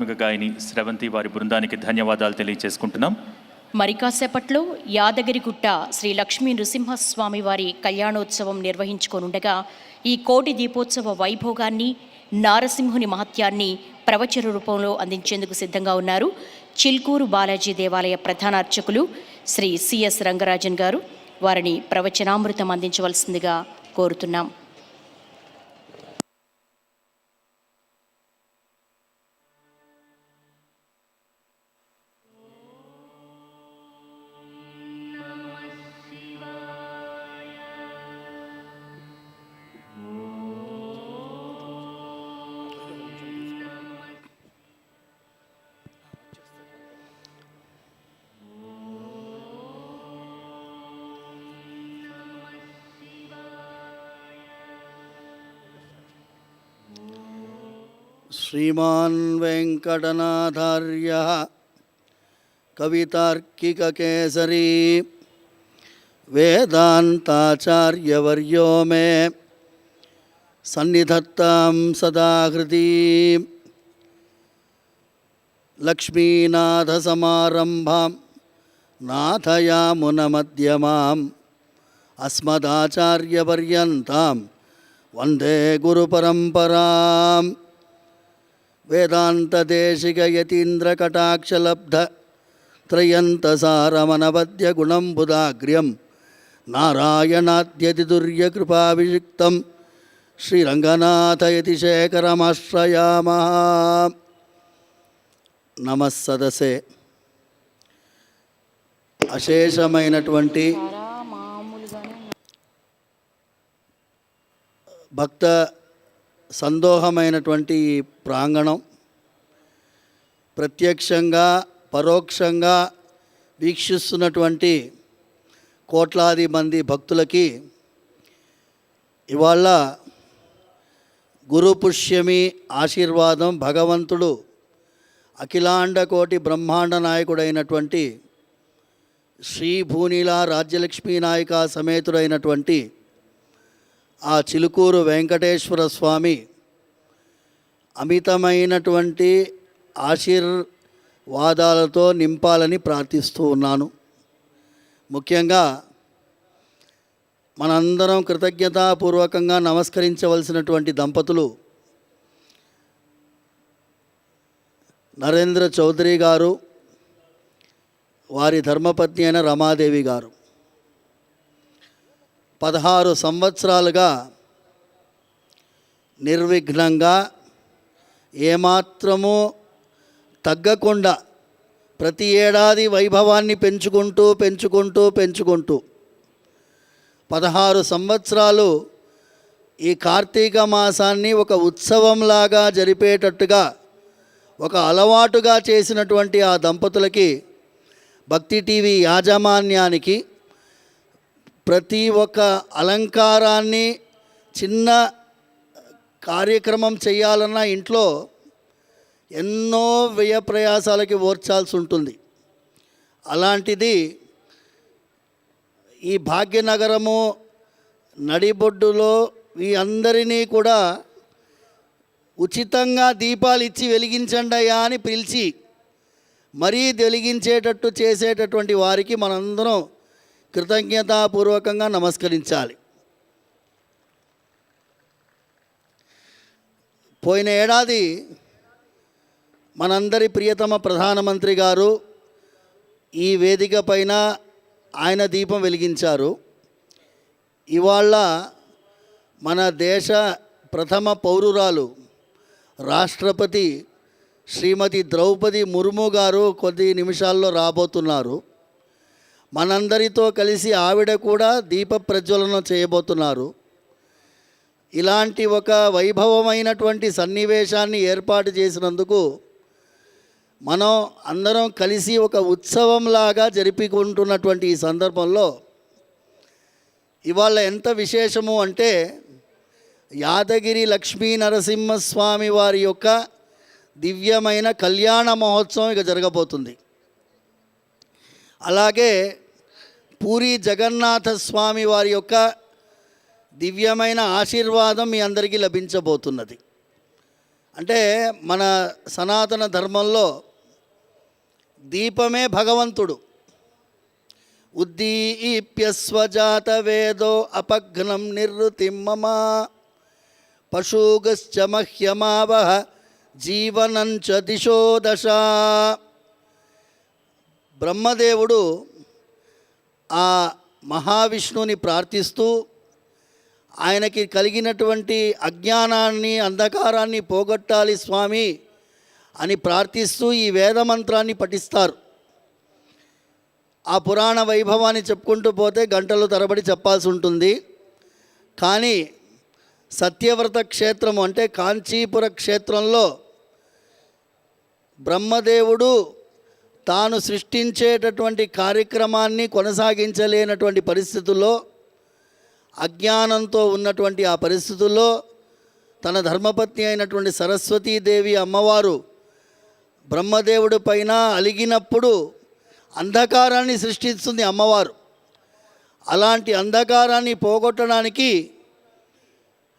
ఆధ్యాత్మిక గాయని స్రవంతి వారి బృందానికి ధన్యవాదాలు తెలియజేసుకుంటున్నాం మరి కాసేపట్లో యాదగిరిగుట్ట శ్రీ లక్ష్మీ నృసింహస్వామి వారి కళ్యాణోత్సవం నిర్వహించుకోనుండగా ఈ కోటి దీపోత్సవ వైభోగాన్ని నారసింహుని మహత్యాన్ని ప్రవచన రూపంలో అందించేందుకు సిద్ధంగా ఉన్నారు చిల్కూరు బాలాజీ దేవాలయ ప్రధాన అర్చకులు శ్రీ సిఎస్ రంగరాజన్ గారు. వారిని ప్రవచనామృతం అందించవలసిందిగా కోరుతున్నాం. श्रीमान् वेङ्कटनाथार्यः कवितार्किककेसरी मे सन्निधत्तां सदा हृदि लक्ष्मीनाथसमारम्भां नाथयामुनमध्यमाम् अस्मदाचार्यपर्यन्तां वंदे गुरुपरम्पराम्। వేదాంతదేశిక యతీంద్రకటాక్షలబ్ధ త్రయంతసారమనవద్య గుణం బుధాగ్ర్యం నారాయణాద్యతి దుర్యకృపాభిషిక్తం శ్రీరంగనాథయతి శేఖరమాశ్రయామ నమస్సదసే అశేషమైనటువంటి భక్త సందోహమైనటువంటి ఈ ప్రాంగణం. ప్రత్యక్షంగా పరోక్షంగా వీక్షిస్తున్నటువంటి కోట్లాది మంది భక్తులకి ఇవాళ గురుపుష్యమి ఆశీర్వాదం భగవంతుడు అఖిలాండ కోటి బ్రహ్మాండ నాయకుడైనటువంటి శ్రీ భూనీల రాజ్యలక్ష్మీ నాయక సమేతుడైనటువంటి ఆ చిలుకూరు వెంకటేశ్వర స్వామి అమితమైనటువంటి ఆశీర్వాదాలతో నింపాలని ప్రార్థిస్తూ ఉన్నాను. ముఖ్యంగా మనందరం కృతజ్ఞతాపూర్వకంగా నమస్కరించవలసినటువంటి దంపతులు నరేంద్ర చౌదరి గారు వారి ధర్మపత్ని అయిన రమాదేవి గారు. పదహారు సంవత్సరాలుగా నిర్విఘ్నంగా ఏమాత్రము తగ్గకుండా ప్రతి ఏడాది వైభవాన్ని పెంచుకుంటూ పెంచుకుంటూ పెంచుకుంటూ పదహారు సంవత్సరాలు ఈ కార్తీక మాసాన్ని ఒక ఉత్సవంలాగా జరిపేటట్టుగా ఒక అలవాటుగా చేసినటువంటి ఆ దంపతులకి భక్తి టీవీ యాజమాన్యానికి ప్రతి ఒక్క అలంకారాన్ని చిన్న కార్యక్రమం చేయాలన్నా ఇంట్లో ఎన్నో వ్యయ ప్రయాసాలకి ఓర్చాల్సి ఉంటుంది. అలాంటిది ఈ భాగ్యనగరము నడిబొడ్డులో ఈ అందరినీ కూడా ఉచితంగా దీపాలు ఇచ్చి వెలిగించండి అయ్యా అని పిలిచి మరీ వెలిగించేటట్టు చేసేటటువంటి వారికి మనందరం కృతజ్ఞతాపూర్వకంగా నమస్కరించాలి. పోయిన ఏడాది మనందరి ప్రియతమ ప్రధానమంత్రి గారు ఈ వేదిక పైన ఆయన దీపం వెలిగించారు. ఇవాళ మన దేశ ప్రథమ పౌరురాలు రాష్ట్రపతి శ్రీమతి ద్రౌపది ముర్ము గారు కొద్ది నిమిషాల్లో రాబోతున్నారు. మనందరితో కలిసి ఆవిడ కూడా దీప ప్రజ్వలన చేయబోతున్నారు. ఇలాంటి ఒక వైభవమైనటువంటి సన్నివేశాన్ని ఏర్పాటు చేసినందుకు మనం అందరం కలిసి ఒక ఉత్సవంలాగా జరిపికుంటున్నటువంటి ఈ సందర్భంలో ఇవాళ ఎంత విశేషము అంటే యాదగిరి లక్ష్మీ నరసింహస్వామి వారి యొక్క దివ్యమైన కళ్యాణ మహోత్సవం ఇక జరగబోతుంది. అలాగే పూరి జగన్నాథ స్వామి వారి యొక్క దివ్యమైన ఆశీర్వాదం మీ అందరికీ లభించబోతున్నది. అంటే మన సనాతన ధర్మంలో దీపమే భగవంతుడు. ఉద్దీప్యస్వజాత వేదో అపఘ్నం నిర్వృతిమ్మమా పశుగశ్చ మహ్యమావహ జీవనంచ దిశో దశ బ్రహ్మదేవుడు ఆ మహావిష్ణువుని ప్రార్థిస్తూ ఆయనకి కలిగినటువంటి అజ్ఞానాన్ని అంధకారాన్ని పోగొట్టాలి స్వామి అని ప్రార్థిస్తూ ఈ వేద మంత్రాన్ని పఠిస్తారు. ఆ పురాణ వైభవాన్ని చెప్పుకుంటూ పోతే గంటలు తరబడి చెప్పాల్సి ఉంటుంది. కానీ సత్యవ్రత క్షేత్రము అంటే కాంచీపుర క్షేత్రంలో బ్రహ్మదేవుడు తాను సృష్టించేటటువంటి కార్యక్రమాన్ని కొనసాగించలేనటువంటి పరిస్థితుల్లో అజ్ఞానంతో ఉన్నటువంటి ఆ పరిస్థితుల్లో తన ధర్మపత్ని అయినటువంటి సరస్వతీదేవి అమ్మవారు బ్రహ్మదేవుడి పైన అలిగినప్పుడు అంధకారాన్ని సృష్టిస్తుంది అమ్మవారు. అలాంటి అంధకారాన్ని పోగొట్టడానికి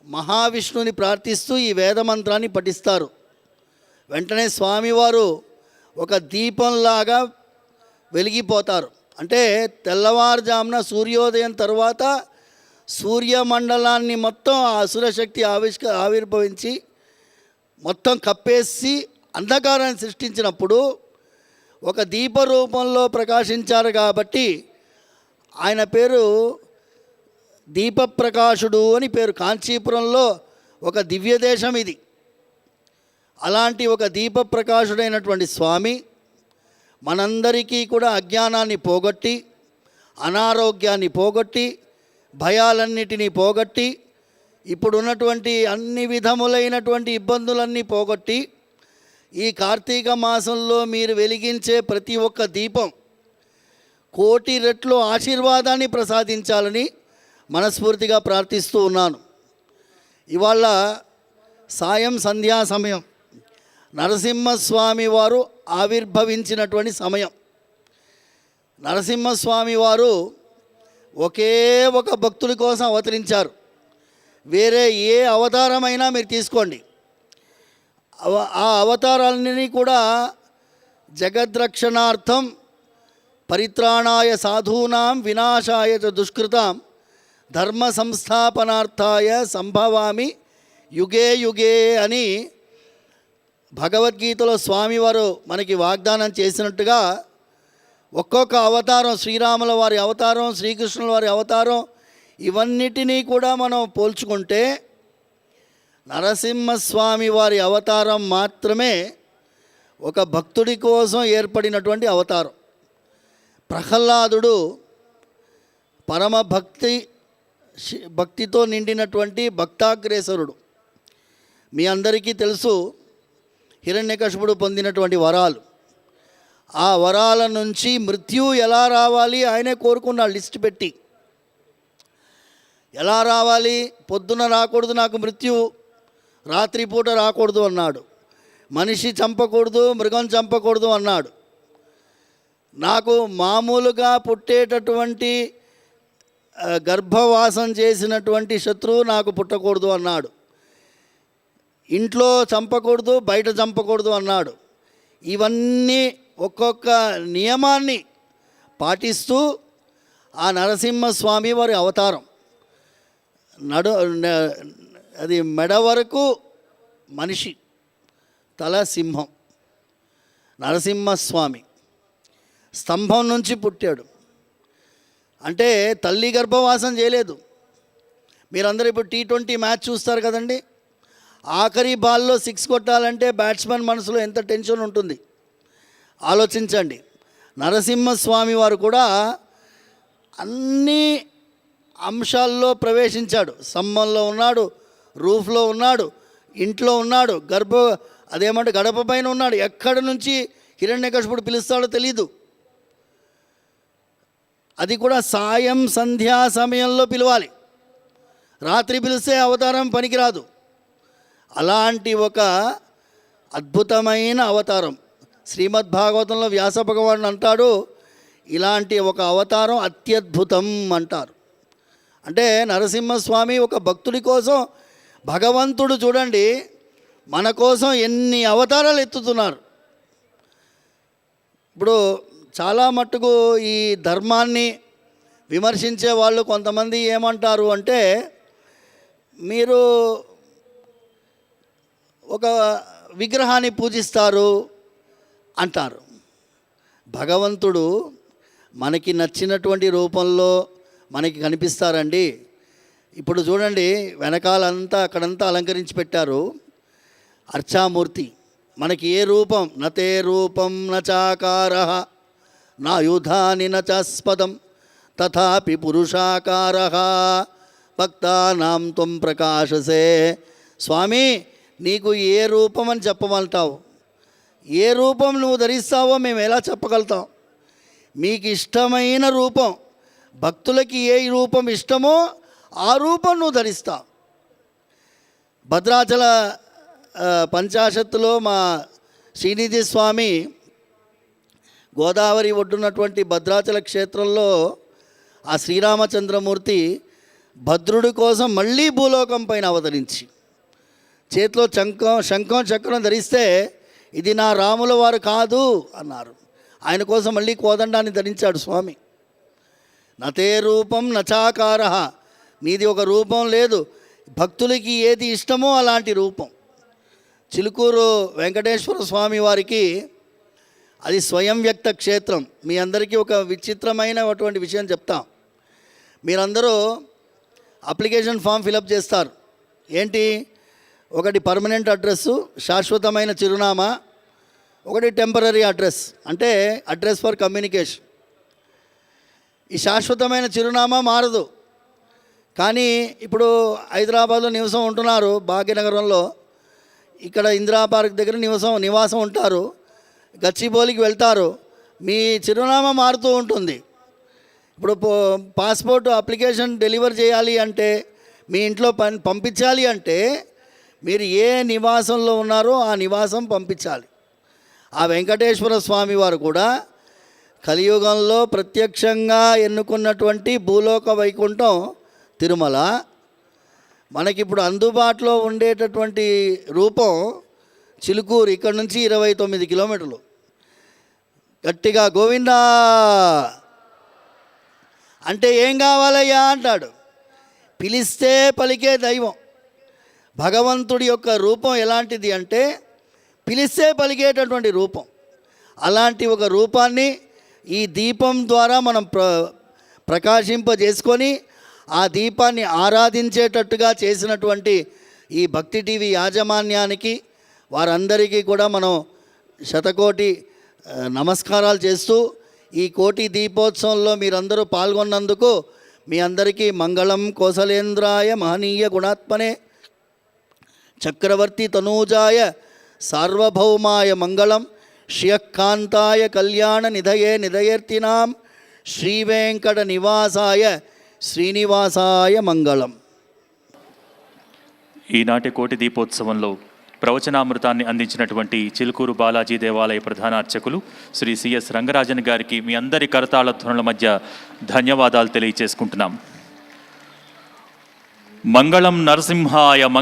మహావిష్ణువుని ప్రార్థిస్తూ ఈ వేదమంత్రాన్ని పఠిస్తారు. వెంటనే స్వామివారు ఒక దీపంలాగా వెలిగిపోతారు. అంటే తెల్లవారుజామున సూర్యోదయం తర్వాత సూర్యమండలాన్ని మొత్తం ఆ అసురశక్తి ఆవిష్క ఆవిర్భవించి మొత్తం కప్పేసి అంధకారాన్ని సృష్టించినప్పుడు ఒక దీప రూపంలో ప్రకాశించారు కాబట్టి ఆయన పేరు దీపప్రకాశుడు అని పేరు. కాంచీపురంలో ఒక దివ్య దేశం ఇది. అలాంటి ఒక దీపప్రకాశుడైనటువంటి స్వామి మనందరికీ కూడా అజ్ఞానాన్ని పోగొట్టి అనారోగ్యాన్ని పోగొట్టి భయాలన్నిటినీ పోగొట్టి ఇప్పుడున్నటువంటి అన్ని విధములైనటువంటి ఇబ్బందులన్నీ పోగొట్టి ఈ కార్తీక మాసంలో మీరు వెలిగించే ప్రతి ఒక్క దీపం కోటి రెట్లు ఆశీర్వాదాన్ని ప్రసాదించాలని మనస్ఫూర్తిగా ప్రార్థిస్తూ ఉన్నాను. ఇవాళ సాయం సంధ్యా సమయం. నరసింహస్వామి వారు ఆవిర్భవించినటువంటి సమయం. నరసింహస్వామి వారు ఒకే ఒక భక్తుడి కోసం అవతరించారు. వేరే ఏ అవతారమైనా మీరు తీసుకోండి. అవ ఆ అవతారాలన్నీ కూడా జగద్రక్షణార్థం పరిత్రాణాయ సాధూనాం వినాశాయ చ దుష్కృతాం ధర్మ సంస్థాపనార్థాయ సంభవామి యుగే యుగే అని భగవద్గీతలో స్వామివారు మనకి వాగ్దానం చేసినట్టుగా ఒక్కొక్క అవతారం శ్రీరాముల వారి అవతారం శ్రీకృష్ణుల వారి అవతారం ఇవన్నిటినీ కూడా మనం పోల్చుకుంటే నరసింహస్వామి వారి అవతారం మాత్రమే ఒక భక్తుడి కోసం ఏర్పడినటువంటి అవతారం. ప్రహ్లాదుడు పరమ భక్తి భక్తితో నిండినటువంటి భక్తాగ్రేసరుడు. మీ అందరికీ తెలుసు హిరణ్యకశపుడు పొందినటువంటి వరాలు. ఆ వరాల నుంచి మృత్యు ఎలా రావాలి ఆయనే కోరుకున్నాడు లిస్ట్ పెట్టి. ఎలా రావాలి? పొద్దున రాకూడదు నాకు మృత్యు రాత్రిపూట రాకూడదు అన్నాడు. మనిషి చంపకూడదు మృగం చంపకూడదు అన్నాడు. నాకు మామూలుగా పుట్టేటటువంటి గర్భవాసం చేసినటువంటి శత్రువు నాకు పుట్టకూడదు అన్నాడు. ఇంట్లో చంపకూడదు బయట చంపకూడదు అన్నాడు. ఇవన్నీ ఒక్కొక్క నియమాన్ని పాటిస్తూ ఆ నరసింహస్వామి వారి అవతారం. నడు అది మెడ వరకు మనిషి తల సింహం నరసింహస్వామి. స్తంభం నుంచి పుట్టాడు. అంటే తల్లి గర్భవాసం చేయలేదు. మీరందరూ ఇప్పుడు టీ ట్వంటీ మ్యాచ్ చూస్తారు కదండి? ఆఖరి బాల్లో సిక్స్ కొట్టాలంటే బ్యాట్స్మెన్ మనసులో ఎంత టెన్షన్ ఉంటుంది? ఆలోచించండి. నరసింహస్వామి వారు కూడా అన్ని అంశాల్లో ప్రవేశించాడు. సమ్మంలో ఉన్నాడు రూఫ్లో ఉన్నాడు ఇంట్లో ఉన్నాడు గర్భ అదేమంటే గడప పైన ఉన్నాడు. ఎక్కడి నుంచి హిరణ్యకశిపుడు పిలుస్తాడో తెలీదు. అది కూడా సాయం సంధ్యా సమయంలో పిలవాలి. రాత్రి పిలిస్తే అవతారం పనికిరాదు. అలాంటి ఒక అద్భుతమైన అవతారం. శ్రీమద్ భాగవతంలో వ్యాస భగవాను అంటాడు ఇలాంటి ఒక అవతారం అత్యద్భుతం అంటారు. అంటే నరసింహస్వామి ఒక భక్తుడి కోసం భగవంతుడు చూడండి మన కోసం ఎన్ని అవతారాలు ఎత్తుతున్నారు. ఇప్పుడు చాలా మట్టుకు ఈ ధర్మాన్ని విమర్శించే వాళ్ళు కొంతమంది ఏమంటారు అంటే మీరు ఒక విగ్రహాన్ని పూజిస్తారు అంటారు. భగవంతుడు మనకి నచ్చినటువంటి రూపంలో మనకి కనిపిస్తారండి. ఇప్పుడు చూడండి వెనకాలంతా అక్కడంతా అలంకరించి పెట్టారు. అర్చామూర్తి మనకి ఏ రూపం? నతే రూపం నచాకార నా యుధాని నచాస్పదం తథాపి పురుషాకార భక్తానాం త్వం ప్రకాశసే. స్వామి నీకు ఏ రూపం అని చెప్పమంటావు? ఏ రూపం నువ్వు ధరిస్తావో మేము ఎలా చెప్పగలుగుతాం? మీకు ఇష్టమైన రూపం భక్తులకి ఏ రూపం ఇష్టమో ఆ రూపం నువ్వు ధరిస్తావు భద్రాచల పంచాశత్తులో మా శ్రీనిధి స్వామి గోదావరి ఒడ్డున్నటువంటి భద్రాచల క్షేత్రంలో ఆ శ్రీరామచంద్రమూర్తి భద్రుడి కోసం మళ్ళీ భూలోకం పైన అవతరించి చేతిలో చంకం శంఖం చక్రం ధరిస్తే ఇది నా రాముల వారు కాదు అన్నారు. ఆయన కోసం మళ్ళీ కోదండాన్ని ధరించాడు స్వామి. నతే రూపం నచాకార మీది ఒక రూపం లేదు. భక్తులకి ఏది ఇష్టమో అలాంటి రూపం. చిలుకూరు వెంకటేశ్వర స్వామి వారికి అది స్వయం వ్యక్త క్షేత్రం. మీ అందరికీ ఒక విచిత్రమైనటువంటి విషయం చెప్తాం. మీరందరూ అప్లికేషన్ ఫామ్ ఫిలప్ చేస్తారు. ఏంటి? ఒకటి పర్మనెంట్ అడ్రస్సు శాశ్వతమైన చిరునామా ఒకటి టెంపరీ అడ్రస్ అంటే అడ్రస్ ఫర్ కమ్యూనికేషన్. ఈ శాశ్వతమైన చిరునామా మారదు. కానీ ఇప్పుడు హైదరాబాద్లో నివసం ఉంటున్నారు భాగ్యనగరంలో. ఇక్కడ ఇందిరా పార్క్ దగ్గర నివసం నివాసం ఉంటారు. గచ్చిబౌలికి వెళ్తారు. మీ చిరునామా మారుతూ ఉంటుంది. ఇప్పుడు పో- పాస్పోర్ట్ అప్లికేషన్ డెలివర్ చేయాలి అంటే మీ ఇంట్లో పంపించాలి అంటే మీరు ఏ నివాసంలో ఉన్నారో ఆ నివాసం పంపించాలి. ఆ వెంకటేశ్వర స్వామి వారు కూడా కలియుగంలో ప్రత్యక్షంగా ఎన్నుకున్నటువంటి భూలోక వైకుంఠం తిరుమల మనకిప్పుడు అందుబాటులో ఉండేటటువంటి రూపం చిలుకూరు ఇక్కడ నుంచి ఇరవై తొమ్మిది కిలోమీటర్లు. గట్టిగా గోవిందా! అంటే ఏం కావాలయ్యా అంటాడు. పిలిస్తే పలికే దైవం. భగవంతుడి యొక్క రూపం ఎలాంటిది అంటే పిలిస్తే పలికేటటువంటి రూపం. అలాంటి ఒక రూపాన్ని ఈ దీపం ద్వారా మనం ప్ర ప్రకాశింపజేసుకొని ఆ దీపాన్ని ఆరాధించేటట్టుగా చేసినటువంటి ఈ భక్తి టీవీ యాజమాన్యానికి వారందరికీ కూడా మనం శతకోటి నమస్కారాలు చేస్తూ ఈ కోటి దీపోత్సవంలో మీరందరూ పాల్గొన్నందుకు మీ అందరికీ మంగళం. కోసలేంద్రాయ మహనీయ గుణాత్మనే చక్రవర్తి తనూజాయ సార్వభౌమాయ మంగళం శ్రియకాంతాయ కళ్యాణ నిధయే నిధయర్తినాం శ్రీవేంకట నివాసాయ శ్రీనివాసాయ మంగళం. ఈనాటి కోటి దీపోత్సవంలో ప్రవచనామృతాన్ని అందించినటువంటి చిలుకూరు బాలాజీ దేవాలయ ప్రధాన అర్చకులు శ్రీ సిఎస్ రంగరాజన్ గారికి మీ అందరి కరతాళ ధ్వనుల మధ్య ధన్యవాదాలు తెలియచేసుకుంటున్నాం. మంగళం నరసింహాయ మంగళ